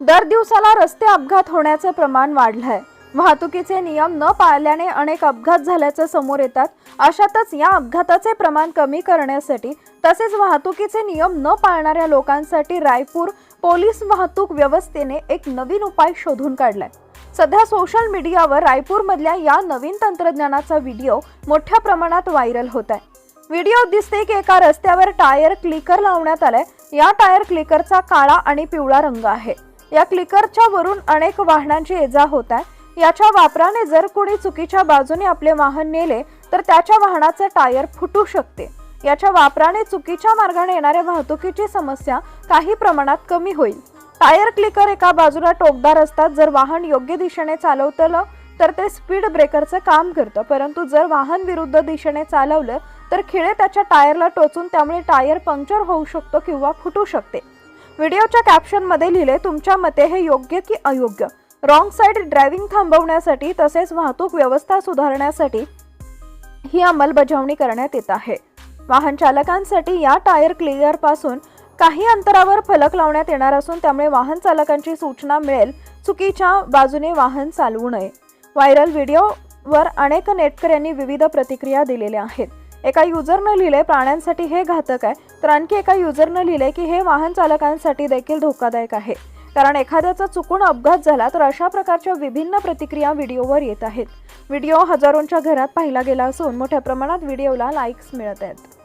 दर दिवसाला रस्ते अपघात होण्याचे प्रमाण वाढलंय. वाहतुकीचे नियम न पाळल्याने अनेक अपघात झाल्याचे समोर येतात. अशातच या अपघाताचे प्रमाण कमी करण्यासाठी तसेच वाहतुकीचे नियम न पाळणाऱ्या लोकांसाठी रायपूर पोलीस वाहतूक व्यवस्थेने एक नवीन उपाय शोधून काढलाय. सध्या सोशल मीडियावर रायपूरमधल्या या नवीन तंत्रज्ञानाचा व्हिडिओ मोठ्या प्रमाणात व्हायरल होत आहे व्हिडिओ दिसते की एका रस्त्यावर टायर क्लिकर लावण्यात आलाय. या टायर क्लिकरचा काळा आणि पिवळा रंग आहे. या क्लिकरच्या वरून अनेक वाहनांची ये होत आहे. याच्या वापराने जर कोणी चुकीच्या बाजूने आपले वाहन नेले तर त्याच्या वाहनाचे टायर फुटू शकते. याच्या वापराने चुकीच्या मार्गाने येणाऱ्या वाहतुकीची समस्या काही प्रमाणात कमी होईल. टायर क्लिकर एका बाजूला टोकदार असतात. जर वाहन योग्य दिशेने चालवतलं तर ते स्पीड ब्रेकरचं काम करतं. परंतु जर वाहन विरुद्ध दिशेने चालवलं तर खिळे त्याच्या टायरला टोचून त्यामुळे टायर पंक्चर होऊ शकतो किंवा फुटू शकते. व्हिडिओच्या कॅप्शनमध्ये लिहिले तुमच्या मते हे योग्य की अयोग्य? रॉंग साईड ड्रायव्हिंग थांबवण्यासाठी तसेच वाहतूक व्यवस्था सुधारण्यासाठी ही अंमलबजावणी करण्यात येत आहे. वाहन चालकांसाठी या टायर क्लिअरपासून काही अंतरावर फलक लावण्यात येणार असून त्यामुळे वाहन चालकांची सूचना मिळेल. चुकीच्या बाजूने वाहन चालवू नये. व्हायरल व्हिडिओवर अनेक नेटकऱ्यांनी विविध प्रतिक्रिया दिलेल्या आहेत. एका युजरनं लिहिलंय प्राण्यांसाठी हे घातक आहे. तर आणखी एका युजरनं लिहिलंय की हे वाहन चालकांसाठी देखील धोकादायक आहे. कारण एखाद्याचा चुकून अपघात झाला तर अशा प्रकारच्या विभिन्न प्रतिक्रिया व्हिडिओवर येत आहेत. व्हिडिओ हजारोंच्या घरात पाहिला गेला असून मोठ्या प्रमाणात व्हिडिओला लाईक्स मिळत आहेत.